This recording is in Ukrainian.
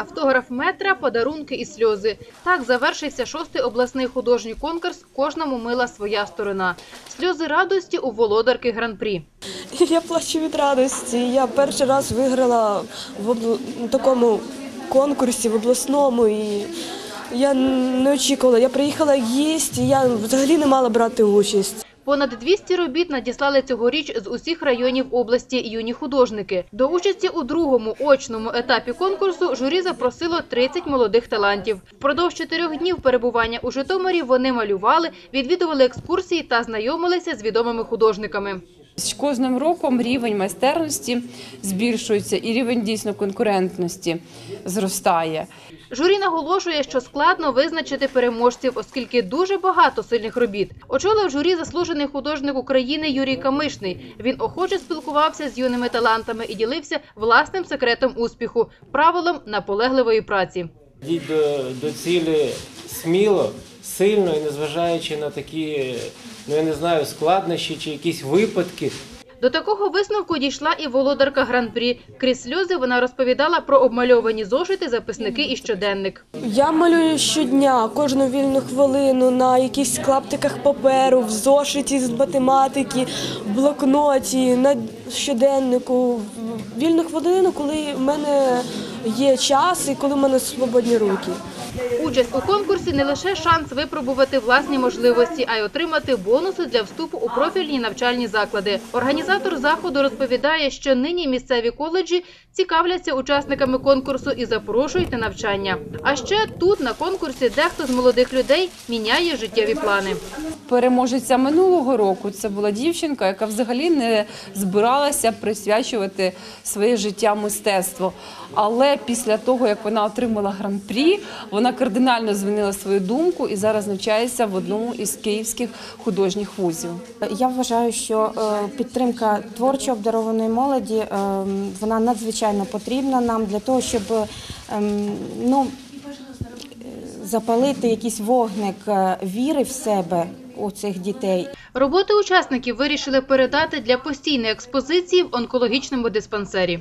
Автограф метра, подарунки і сльози. Так завершився шостий обласний художній конкурс «Кожному мила своя сторона». Сльози радості у володарки гран-прі. Я плачу від радості. Я перший раз виграла в обл- такому конкурсі в обласному і я не очікувала. Я приїхала їсти, я взагалі не мала брати участь. Понад 200 робіт надіслали цьогоріч з усіх районів області юні художники. До участі у другому очному етапі конкурсу журі запросило 30 молодих талантів. Впродовж чотирьох днів перебування у Житомирі вони малювали, відвідували екскурсії та знайомилися з відомими художниками. З кожним роком рівень майстерності збільшується і рівень дійсно конкурентності зростає. Журі наголошує, що складно визначити переможців, оскільки дуже багато сильних робіт. Очолив журі заслужений художник України Юрій Камишний. Він охоче спілкувався з юними талантами і ділився власним секретом успіху правилом наполегливої праці. Йдіть до, до цілі сміло, сильно і незважаючи на такі, ну я не знаю, складнощі чи якісь випадки. До такого висновку дійшла і володарка гран-прі. Крізь сльози вона розповідала про обмальовані зошити, записники і щоденник. Я малюю щодня, кожну вільну хвилину на якихось клаптиках паперу, в зошиті з математики, в блокноті, на щоденнику. Вільну хвилину, коли в мене є час і коли в мене свободні руки. Участь у конкурсі не лише шанс випробувати власні можливості, а й отримати бонуси для вступу у профільні навчальні заклади. Організатор заходу розповідає, що нині місцеві коледжі цікавляться учасниками конкурсу і запрошують на навчання. А ще тут на конкурсі дехто з молодих людей міняє життєві плани. Переможеця минулого року це була дівчинка, яка взагалі не збиралася присвячувати своє життя мистецтву. Але після того, як вона отримала гран-прі, вона кардинально змінила свою думку і зараз навчається в одному із київських художніх вузів. Я вважаю, що е, підтримка творчо обдарованої молоді е, вона надзвичайно потрібна нам для того, щоб ем, ну, е, запалити якийсь вогник е, віри в себе у цих дітей. Роботи учасників вирішили передати для постійної експозиції в онкологічному диспансері.